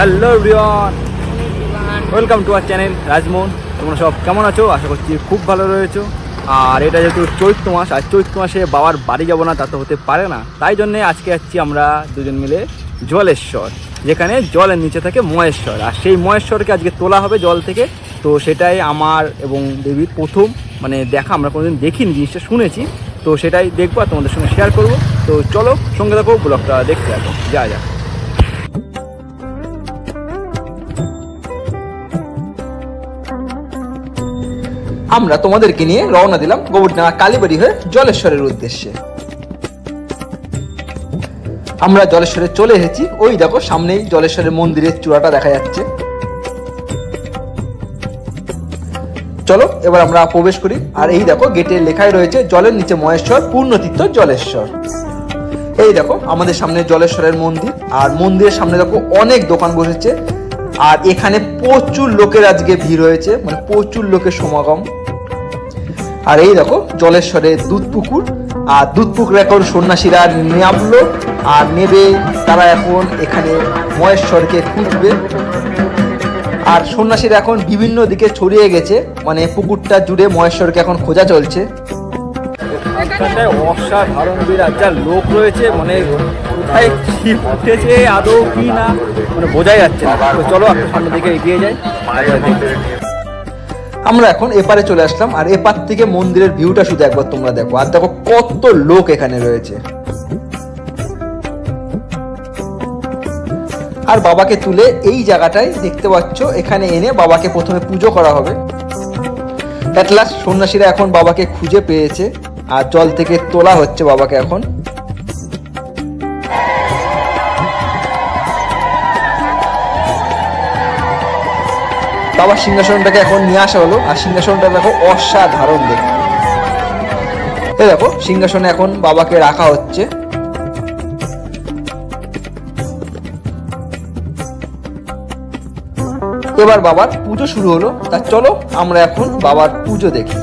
Hello রিয়ন welcome to our channel Rajmohan তোমরা সব কেমন আছো? আশা করছি খুব ভালো রয়েছো। আর এটা যেহেতু চৈত্র মাস আর চৈত্র মাসে বাবার বাড়ি যাব না তা তো হতে পারে না। তাই জন্যে আজকে যাচ্ছি আমরা দুজন মিলে জলেশ্বর যেখানে জলের নিচে থাকে মহেশ্বর। আর সেই মহেশ্বরকে আজকে তোলা হবে জল থেকে। তো সেটাই আমার এবং দেবীর প্রথম মানে দেখা আমরা কোনোদিন দেখিনি জিনিসটা শুনেছি। তো সেটাই দেখব আর তোমাদের সঙ্গে শেয়ার করব। তো চলো সঙ্গে দেখো ব্লগটা দেখতে থাকো। যা যা। আমরা তোমাদেরকে নিয়ে রওনা দিলাম গোবরডাঙ্গা কালীবাড়ি হয়ে জলেশ্বরের উদ্দেশ্যে। আমরা জলেশ্বরে চলে এসেছি। ওই দেখো সামনেই জলেশ্বরের মন্দিরের চূড়াটা দেখা যাচ্ছে। চলো, এবার আমরা প্রবেশ করি। আর এই দেখো গেটে লেখাই রয়েছে জলের নিচে মহেশ্বর, পূর্ণতীর্থ জলেশ্বর। এই দেখো আমাদের সামনে জলেশ্বরের মন্দির। আর মন্দিরের সামনে দেখো অনেক দোকান বসেছে। আর এখানে প্রচুর লোকের আজকে ভিড় হয়েছে। মানে প্রচুর লোকের সমাগম। আর এই দেখো, জলেশ্বরে দুধ পুকুর। আর দুধ পুকুরে এখন সন্ন্যাসীরা নামলো আর নেবে, তারা এখন এখানে মহেশ্বরকে খুঁজবে। আর সন্ন্যাসীরা এখন বিভিন্ন দিকে ছড়িয়ে গেছে মানে পুকুরটা জুড়ে মহেশ্বরকে এখন খোঁজা চলছে। অসাধারণ বিরাট, যা লোক রয়েছে মানে কোথায় কি আদৌ কি না মানে বোঝাই যাচ্ছে না। চলো সামনের দিকে এগিয়ে যাই। আমরা এখন এপারে চলে আসলাম, আর এপার থেকে মন্দিরের ভিউটা শুধু একবার তোমরা দেখো। আর দেখো কত লোক এখানে রয়েছে। আর বাবাকে তুলে এই জায়গাটায় দেখতে পাচ্ছ, এখানে এনে বাবাকে প্রথমে পুজো করা হবে। অ্যাট লাস্ট সন্ন্যাসীরা এখন বাবাকে খুঁজে পেয়েছে, আর জল থেকে তোলা হচ্ছে বাবাকে এখন। বাবার সিংহাসনটাকে এখন নিয়ে আসা হলো, আর সিংহাসনটা দেখো অসাধারণ দেখতে। দেখো, সিংহাসনে এখন বাবাকে রাখা হচ্ছে। এবার বাবার পুজো শুরু হলো, তা চলো আমরা এখন বাবার পুজো দেখি।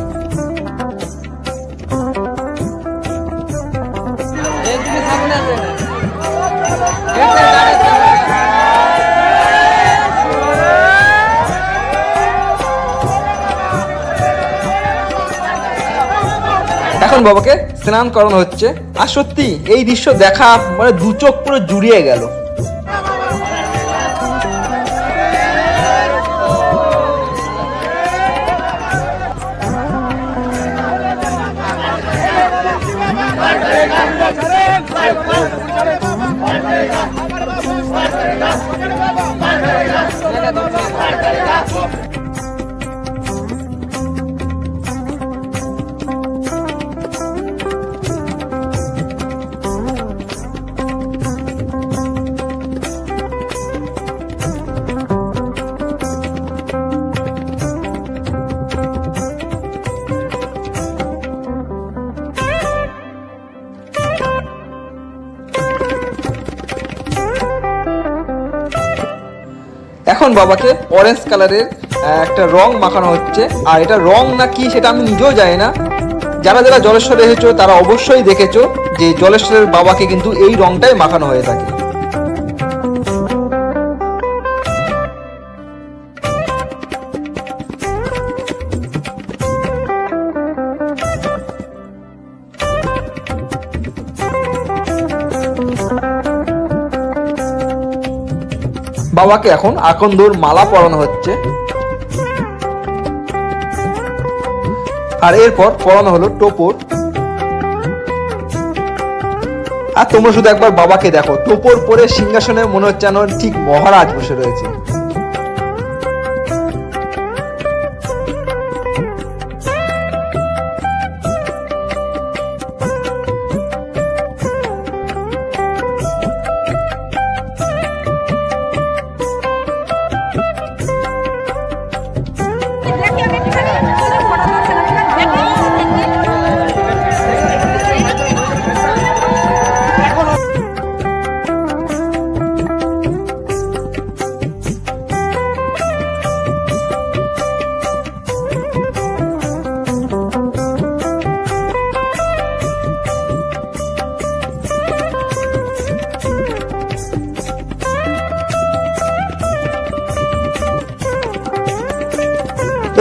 এখন বাবাকে স্নান করানো হচ্ছে। আর সত্যি, এই দৃশ্য দেখা মানে দু চোখ পুরো জুড়িয়ে গেল। এখন বাবাকে অরেঞ্জ কালারের একটা রং মাখানো হচ্ছে। আর এটা রং না কি সেটা আমি নিজেও জানি না। যারা যারা জলেশ্বরে এসেছ, তারা অবশ্যই দেখেছ যে জলেশ্বরের বাবাকে কিন্তু এই রংটাই মাখানো হয়ে থাকে। বাবাকে এখন আকন্দর মালা পরানো হচ্ছে। আর এরপর পরানো হলো টোপর। আর তোমরা শুধু একবার বাবাকে দেখো, টোপর পরে সিংহাসনে মনে হচ্ছে যেন ঠিক মহারাজ বসে রয়েছে।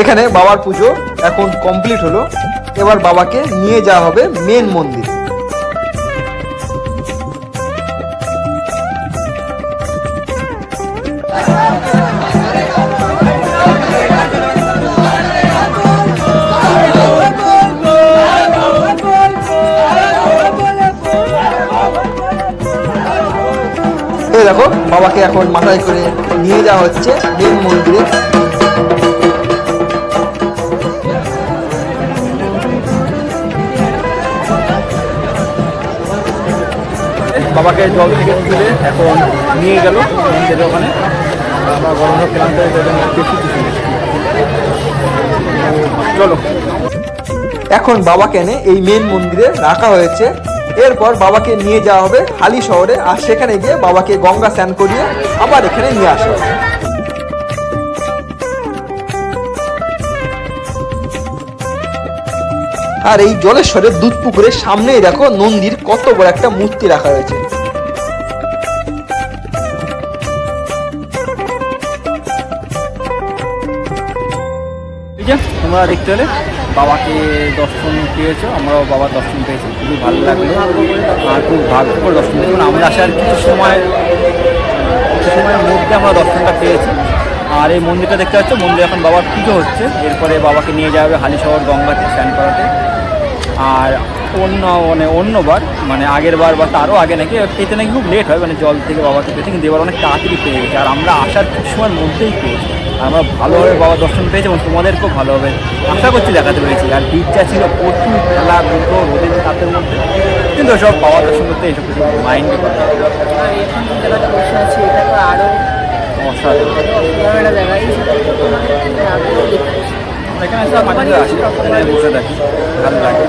এখানে বাবার পুজো এখন কমপ্লিট হলো। এবার বাবাকে নিয়ে যাওয়া হবে মেন মন্দির। দেখো, বাবাকে এখন মাথায় করে নিয়ে যাওয়া হচ্ছে মেন মন্দিরে। বাবাকে জল থেকে তুলে এখন নিয়ে গেল মন্দিরের ওখানে। আমরা গরম ক্লান্ত চলো। এখন বাবাকে এনে এই মেন মন্দিরে রাখা হয়েছে। এরপর বাবাকে নিয়ে যাওয়া হবে হালি শহরে আর সেখানে গিয়ে বাবাকে গঙ্গা স্নান করিয়ে আবার এখানে নিয়ে আসা হবে। আর এই জলেশ্বরের দুধ পুকুরের সামনেই দেখো নন্দীর কত বড় একটা মূর্তি রাখা হয়েছে। তোমরা দেখতে হলে বাবাকে দর্শন পেয়েছ, আমরাও বাবার দর্শন পেয়েছি। খুবই ভালো লাগল। আর খুব ভাগ্য করে দর্শন পেয়েছি। মানে আমরা আসার কিছু সময়, কিছু সময়ের মধ্যে আমরা দর্শনটা পেয়েছি। আর এই মন্দিরটা দেখতে পাচ্ছ, মন্দিরে এখন বাবার পুজো হচ্ছে। এরপরে বাবাকে নিয়ে যাবে হালিশহর গঙ্গাতে, স্নান করাতে। আর অন্য মানে অন্যবার মানে আগের বার বা তারও আগে নাকি পেতে নাকি খুব লেট হয় মানে জল থেকে বাবাকে পেতে কিন্তু এবার অনেক তাড়াতাড়ি পেয়ে গেছে। আর আমরা আসার সময়ের মধ্যেই পেয়েছি। আর আমরা ভালোভাবে বাবা দর্শন পেয়েছি এবং তোমাদেরকেও ভালোভাবে আশা করছি দেখাতে পেরেছি। আর ভিড়টা ছিল প্রচুর খেলা দুটো রোদের তাপের মধ্যে। কিন্তু সব বাবা দর্শন করতে এইসব কিছু মাইন্ডে করে। আর এখন যে জায়গাটা বসে আছি এটা তো আরও অসাধারণ এখানে এসে মাঝে আসি এখানে বসে থাকি ভালো লাগে।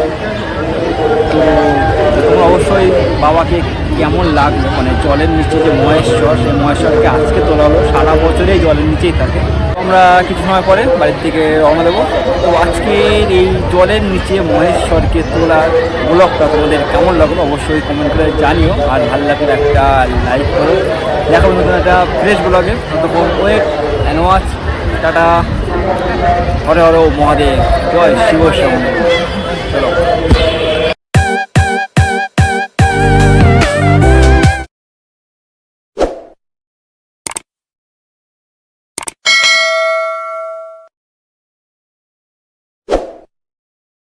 তো তোমরা অবশ্যই বাবাকে কেমন লাগল মানে জলের নিচে যে মহেশ্বর, সেই মহেশ্বরকে আজকে তোলা হলো, সারা বছরেই জলের নিচেই থাকে। আমরা কিছু সময় পরে বাড়ির থেকে রওনা দেবো। তো আজকের এই জলের নিচে মহেশ্বরকে তোলার ব্লগটা তোমাদের কেমন লাগল, অবশ্যই কমেন্ট করে জানিও। আর ভালো লাগলে একটা লাইক করো। দেখাবো নতুন একটা ফ্রেশ ব্লগে ততক্ষণ wait and watch tata. Hare Har Mahadev Joy Shiva